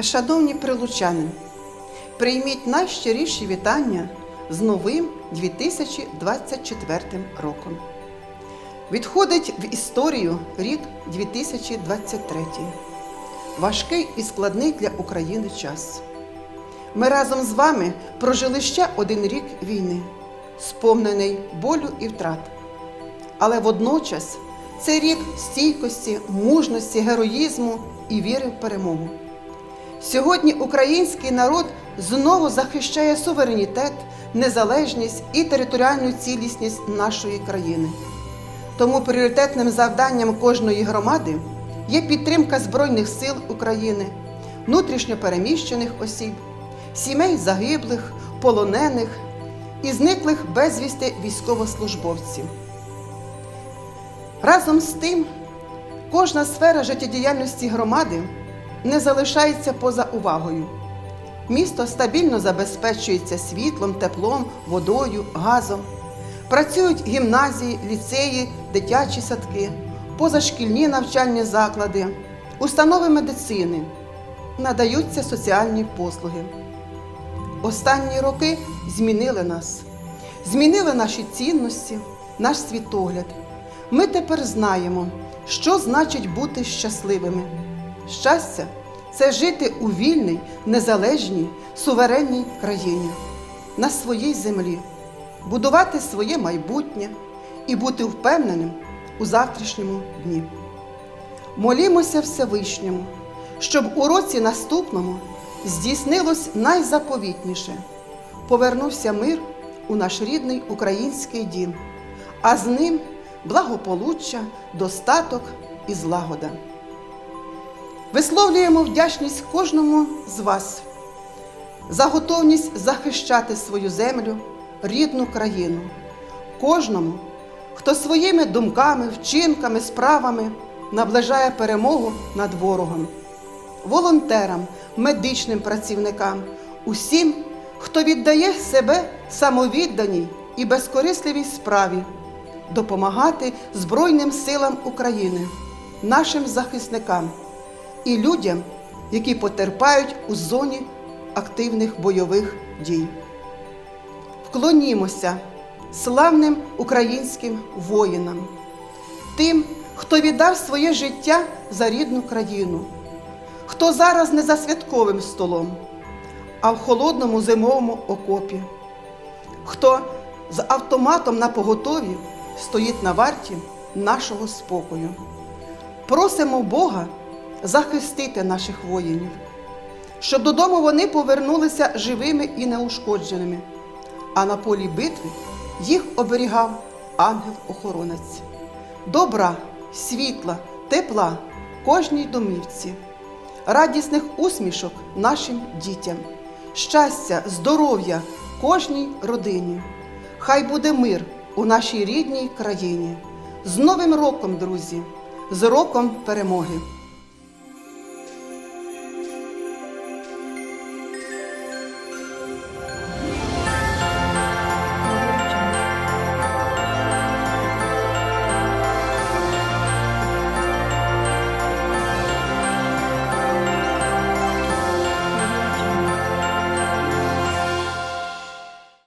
Шановні прилучани, прийміть найщиріші вітання з новим 2024 роком. Відходить в історію рік 2023. Важкий і складний для України час. Ми разом з вами прожили ще один рік війни, сповнений болю і втрат. Але водночас це рік стійкості, мужності, героїзму і віри в перемогу. Сьогодні український народ знову захищає суверенітет, незалежність і територіальну цілісність нашої країни. Тому пріоритетним завданням кожної громади є підтримка Збройних сил України, внутрішньо переміщених осіб, сімей загиблих, полонених і зниклих безвісти військовослужбовців. Разом з тим, кожна сфера життєдіяльності громади не залишається поза увагою. Місто стабільно забезпечується світлом, теплом, водою, газом. Працюють гімназії, ліцеї, дитячі садки, позашкільні навчальні заклади, установи медицини, надаються соціальні послуги. Останні роки змінили нас, змінили наші цінності, наш світогляд. Ми тепер знаємо, що значить бути щасливими. Щастя це жити у вільній, незалежній, суверенній країні, на своїй землі, будувати своє майбутнє і бути впевненим у завтрашньому дні. Молімося Всевишньому, щоб у році наступному здійснилось найзаповітніше повернувся мир у наш рідний український дім, а з ним благополуччя, достаток і злагода. Висловлюємо вдячність кожному з вас за готовність захищати свою землю, рідну країну, кожному, хто своїми думками, вчинками, справами наближає перемогу над ворогом, волонтерам, медичним працівникам, усім, хто віддає себе самовідданій і безкорисливій справі допомагати Збройним силам України, нашим захисникам і людям, які потерпають у зоні активних бойових дій. Вклонімося славним українським воїнам, тим, хто віддав своє життя за рідну країну, хто зараз не за святковим столом, а в холодному зимовому окопі, хто з автоматом на поготові стоїть на варті нашого спокою. Просимо Бога захистити наших воїнів, щоб додому вони повернулися живими і неушкодженими, а на полі битви їх оберігав ангел-охоронець. Добра, світла, тепла кожній домівці, радісних усмішок нашим дітям, щастя, здоров'я кожній родині. Хай буде мир у нашій рідній країні. З Новим роком, друзі, з роком перемоги!